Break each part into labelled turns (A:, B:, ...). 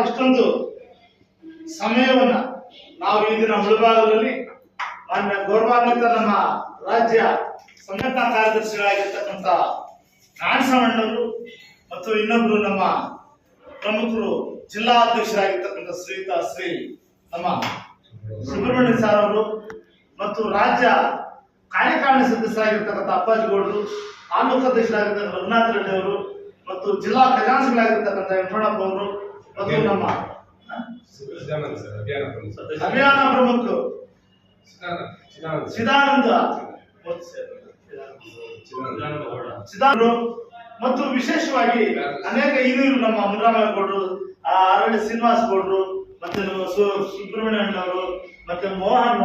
A: ಇಷ್ಟೊಂದು ಸಮಯವನ್ನ ನಾವು ಈ ದಿನ ಮುಳುಬಾಗದಲ್ಲಿ ಮಾನ್ಯ ಗೌರವಾನ್ವಿತ ನಮ್ಮ ರಾಜ್ಯ ಸಂಘಟನಾ ಕಾರ್ಯದರ್ಶಿಗಳಾಗಿರ್ತಕ್ಕಂಥ ನಾಣಸಮಣ್ಣವರು ಮತ್ತು ಇನ್ನೊಬ್ರು ನಮ್ಮ ಪ್ರಮುಖರು ಜಿಲ್ಲಾ ಅಧ್ಯಕ್ಷರಾಗಿರ್ತಕ್ಕಂಥ ಶ್ರೀಯುತ ಶ್ರೀ ನಮ್ಮ ಸುಬ್ರಹ್ಮಣ್ಯ ಸಾರ್ ಅವರು ಮತ್ತು ರಾಜ್ಯ ಕಾರ್ಯಕಾರಿಣಿ ಸದಸ್ಯರಾಗಿರ್ತಕ್ಕಂಥ ಅಪ್ಪಾಜಿಗೌಡರು ತಾಲೂಕು ಅಧ್ಯಕ್ಷರಾಗಿರ್ತಕ್ಕಂಥ ರಘುನಾಥ್ ರೆಡ್ಡಿ ಅವರು ಮತ್ತು ಜಿಲ್ಲಾ ಖಜಾಂಶಗಳಾಗಿರ್ತಕ್ಕಂಥ ವೆಂಕಟಪ್ಪ ಅವರು ನಮ್ಮ
B: ಅಭಿಯಾನ ಪ್ರಮುಖ.
A: ಅಭಿಯಾನ ಪ್ರಮುಖರು.
B: ಸಿದಾನಂದ
A: ಸಿದ್ಧಾಂತರು ಮತ್ತು ವಿಶೇಷವಾಗಿ ಅನೇಕ ಹಿರಿಯರು ನಮ್ಮ ಮುನಿರಾಮಯ್ಯ ಗೌಡರು ಆ, ಅರಳಿ ಶ್ರೀನಿವಾಸ ಗೌಡರು ಮತ್ತೆ ನಮ್ಮ ಸು- ಸುಬ್ರಹ್ಮಣ್ಯ ಅಣ್ಣವರು ಮತ್ತೆ ಮೋಹನ್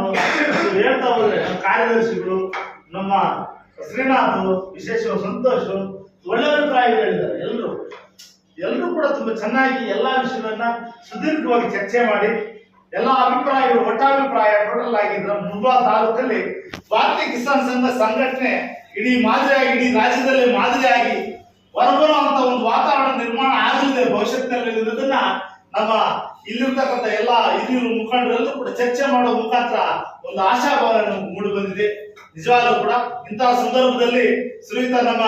A: ಹೇಳ್ತಾ ಹೋದ್ರೆ ನಮ್ಮ ಕಾರ್ಯದರ್ಶಿಗಳು ನಮ್ಮ ಶ್ರೀನಾಥ್ ವಿಶೇಷ ಸಂತೋಷ್ ಒಳ್ಳೆ ಅಭಿಪ್ರಾಯ ಹೇಳಿದ್ದಾರೆ ಎಲ್ಲರೂ ಎಲ್ಲರೂ ಕೂಡ ತುಂಬಾ ಚೆನ್ನಾಗಿ ಎಲ್ಲ ವಿಷಯಗಳನ್ನ ಸುದೀರ್ಘವಾಗಿ ಚರ್ಚೆ ಮಾಡಿ, ಎಲ್ಲ ಅಭಿಪ್ರಾಯಗಳು, ಒಟ್ಟಾಭಿಪ್ರಾಯ ಟೋಟಲ್ ಆಗಿದ್ರ ಮುಂಬಾ ತಾಲೂಕಲ್ಲಿ ಭಾರತೀಯ ಕಿಸಾನ್ ಸಂಘ ಸಂಘಟನೆ ಇಡೀ ಮಾದರಿಯಾಗಿ, ಇಡೀ ರಾಜ್ಯದಲ್ಲಿ ಮಾದರಿಯಾಗಿ ಹೊರಬರುವಂತ ಒಂದು ವಾತಾವರಣ ನಿರ್ಮಾಣ ಆಗಲಿದೆ ಭವಿಷ್ಯತ್ತಿನಲ್ಲಿ ಇರೋದನ್ನ ನಮ್ಮ ಇಲ್ಲಿರ್ತಕ್ಕಂಥ ಎಲ್ಲ ಹಿರಿಯರು ಮುಖಂಡರಲ್ಲೂ ಕೂಡ ಚರ್ಚೆ ಮಾಡೋ ಮುಖಾಂತರ ಒಂದು ಆಶಾಭಾವ ಮೂಡಿ ಬಂದಿದೆ. ನಿಜವಾಗ್ಲೂ ಕೂಡ ಇಂತಹ ಸಂದರ್ಭದಲ್ಲಿ ಶ್ರೀಯುತ ನಮ್ಮ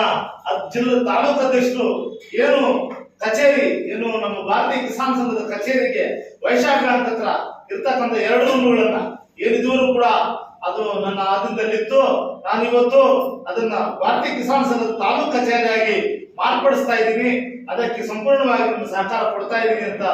A: ಜಿಲ್ಲಾ ತಾಲೂಕು ಅಧ್ಯಕ್ಷರು ಏನು ಕಚೇರಿ, ಏನು ನಮ್ಮ ಭಾರತೀಯ ಕಿಸಾನ್ ಸಂಘದ ಕಚೇರಿಗೆ ವೈಶಾಖ ಹತ್ರ ಇರ್ತಕ್ಕಂಥ ಎರಡು ಹಣ್ಣುಗಳನ್ನ ಏನಿದ್ರು ಕೂಡ ಅದು ನನ್ನ ಆದಿನದಲ್ಲಿತ್ತು. ನಾನು ಇವತ್ತು ಅದನ್ನ ಭಾರತೀಯ ಕಿಸಾನ್ ಸಂಘದ ತಾಲೂಕು ಕಚೇರಿಯಾಗಿ ಮಾರ್ಪಡಿಸ್ತಾ ಇದ್ದೀನಿ. ಅದಕ್ಕೆ ಸಂಪೂರ್ಣವಾಗಿ ನಿಮ್ಮ ಸಹಕಾರ ಕೊಡ್ತಾ ಇದ್ದೀನಿ ಅಂತ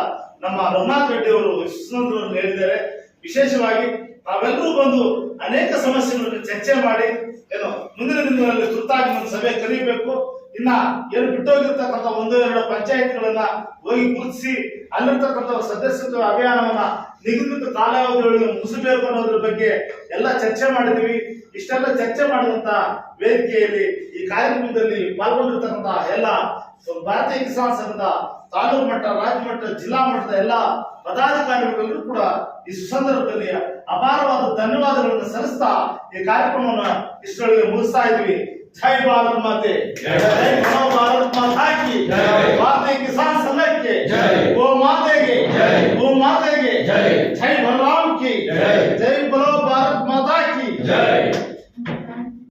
A: ನಮ್ಮ ರಘುನಾಥ್ ರೆಡ್ಡಿ ಅವರು ವಿಶ್ವನಾಥ್ ಹೇಳಿದ್ದಾರೆ. ವಿಶೇಷವಾಗಿ ನಾವೆಲ್ಲರೂ ಬಂದು ಅನೇಕ ಸಮಸ್ಯೆಗಳನ್ನು ಚರ್ಚೆ ಮಾಡಿ, ಏನು ಮುಂದಿನ ದಿನಗಳಲ್ಲಿ ತುರ್ತಾಗಿ ಒಂದು ಸಭೆ ಕರೀಬೇಕು ಇನ್ನ ಏನು ಬಿಟ್ಟೋಗಿರ್ತಕ್ಕಂಥ ಒಂದು, ಎರಡು ಪಂಚಾಯತ್ಗಳನ್ನ ಹೋಗಿ ಗುರುತಿಸಿ, ಅಲ್ಲಿರ್ತಕ್ಕಂಥ ಸದಸ್ಯತ್ವ ಅಭಿಯಾನವನ್ನ ನಿಗದಿತ ಕಾಲಾವಧಿಯೊಳಗೆ ಮುಗಿಸಬೇಕು ಅನ್ನೋದ್ರ ಬಗ್ಗೆ ಎಲ್ಲ ಚರ್ಚೆ ಮಾಡಿದ್ವಿ ಇಷ್ಟೆಲ್ಲ ಚರ್ಚೆ ಮಾಡಿದಂತ ವೇದಿಕೆಯಲ್ಲಿ ಈ ಕಾರ್ಯಕ್ರಮದಲ್ಲಿ ಪಾಲ್ಗೊಂಡಿರ್ತಕ್ಕಂಥ ಎಲ್ಲ ಭಾರತೀಯ ಕಿಸಾನ್ ಸಂಘದ ತಾಲೂಕು ಮಟ್ಟ, ರಾಜ್ಯ ಮಟ್ಟ, ಜಿಲ್ಲಾ ಮಟ್ಟದ ಎಲ್ಲ ಪದಾಧಿಕಾರಿಗಳಿಗೂ ಕೂಡ ಈ ಸಂದರ್ಭದಲ್ಲಿ ಅಪಾರವಾದ ಧನ್ಯವಾದಗಳನ್ನು ಸಲ್ಲಿಸ್ತಾ ಈ ಕಾರ್ಯಕ್ರಮವನ್ನು ಇಷ್ಟರೊಳಗೆ ಮುಗಿಸ್ತಾ ಇದ್ವಿ जय
B: भारत
A: माते जय माँ माता की।
B: माते
A: किसान समझ के।
B: वो
A: माँ देंगे
B: वो
A: माँ देंगे
B: जय
A: भारत